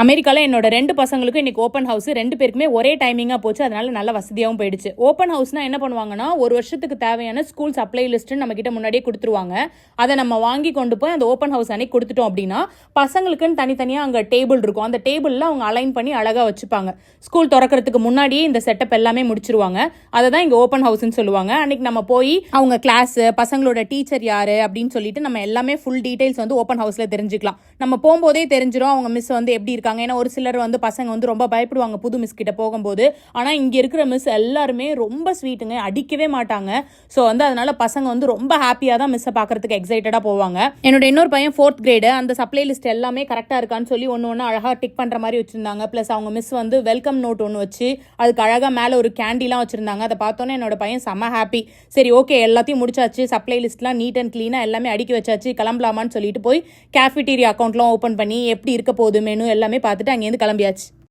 அமெரிக்காவில் என்னோட ரெண்டு பசங்களுக்கும் இன்றைக்கி ஓப்பன் ஹவுஸ் ரெண்டு பேருக்குமே ஒரே டைமிங்காக போச்சு. அதனால நல்ல வசதியாகவும் போயிடுச்சு. ஓப்பன் ஹவுஸ்னால் என்ன பண்ணுவாங்கன்னா ஒரு வருஷத்துக்கு தேவையான ஸ்கூல் சப்ளை லிஸ்ட்டு நம்ம கிட்ட முன்னாடியே கொடுத்துருவாங்க. அதை நம்ம வாங்கி கொண்டு போய் அந்த ஓப்பன் ஹவுஸ் அன்னைக்கு கொடுத்துட்டோம் அப்படின்னா பசங்களுக்குன்னு தனித்தனியாக அங்கே டேபிள் இருக்கும். அந்த டேபிளில் அவங்க அலைன் பண்ணி அழகாக வச்சுப்பாங்க. ஸ்கூல் திறக்கறதுக்கு முன்னாடியே இந்த செட்டப் எல்லாமே முடிச்சிருவாங்க. அதை தான் இங்கே ஓப்பன் ஹவுஸ்ன்னு சொல்லுவாங்க. அன்னைக்கு நம்ம போய் அவங்க கிளாஸு பசங்களோட டீச்சர் யார் அப்படின்னு சொல்லிட்டு நம்ம எல்லாமே ஃபுல் டீட்டெயில்ஸ் வந்து ஓப்பன் ஹவுஸில் தெரிஞ்சுக்கலாம். நம்ம போகும்போதே தெரிஞ்சிடும் அவங்க மிஸ் வந்து எப்படி இருக்காங்க. ஏன்னா ஒரு சிலர் வந்து பசங்க வந்து ரொம்ப பயப்படுவாங்க புது மிஸ் கிட்ட போகும்போது. ஆனால் இங்கே இருக்கிற மிஸ் எல்லாருமே ரொம்ப ஸ்வீட்டுங்க அடிக்கவே மாட்டாங்க. ஸோ வந்து அதனால பசங்க வந்து ரொம்ப ஹாப்பியாக தான் மிஸ்ஸை பார்க்கறதுக்கு எக்ஸைட்டடாக போவாங்க. என்னோட இன்னொரு பையன் ஃபோர்த் கிரேடு அந்த சப்ளை லிஸ்ட் எல்லாமே கரெக்டாக இருக்கான்னு சொல்லி ஒன்று ஒன்று அழகாக டிக் பண்ணுற மாதிரி வச்சுருந்தாங்க. ப்ளஸ் அவங்க மிஸ் வந்து வெல்கம் நோட் ஒன்று வச்சு அதுக்கு அழகாக மேலே ஒரு கேண்டிலாம் வச்சுருந்தாங்க. அதை பார்த்தோன்னே என்னோட பையன் செம்ம ஹாப்பி சரி ஓகே எல்லாத்தையும் முடிச்சாச்சு. சப்ளை லிஸ்ட்லாம் நீட் அண்ட் க்ளீனாக எல்லாமே அடுக்கி வச்சாச்சு. கிளம்பலாமான்னு சொல்லிட்டு போய் கேஃபிட்டீரியா அக்கௌண்ட்லாம் ஓப்பன் பண்ணி எப்படி இருக்க போகுது மெனு எல்லாமே பார்த்துட்டு அங்கேருந்து கிளம்பியாச்சு.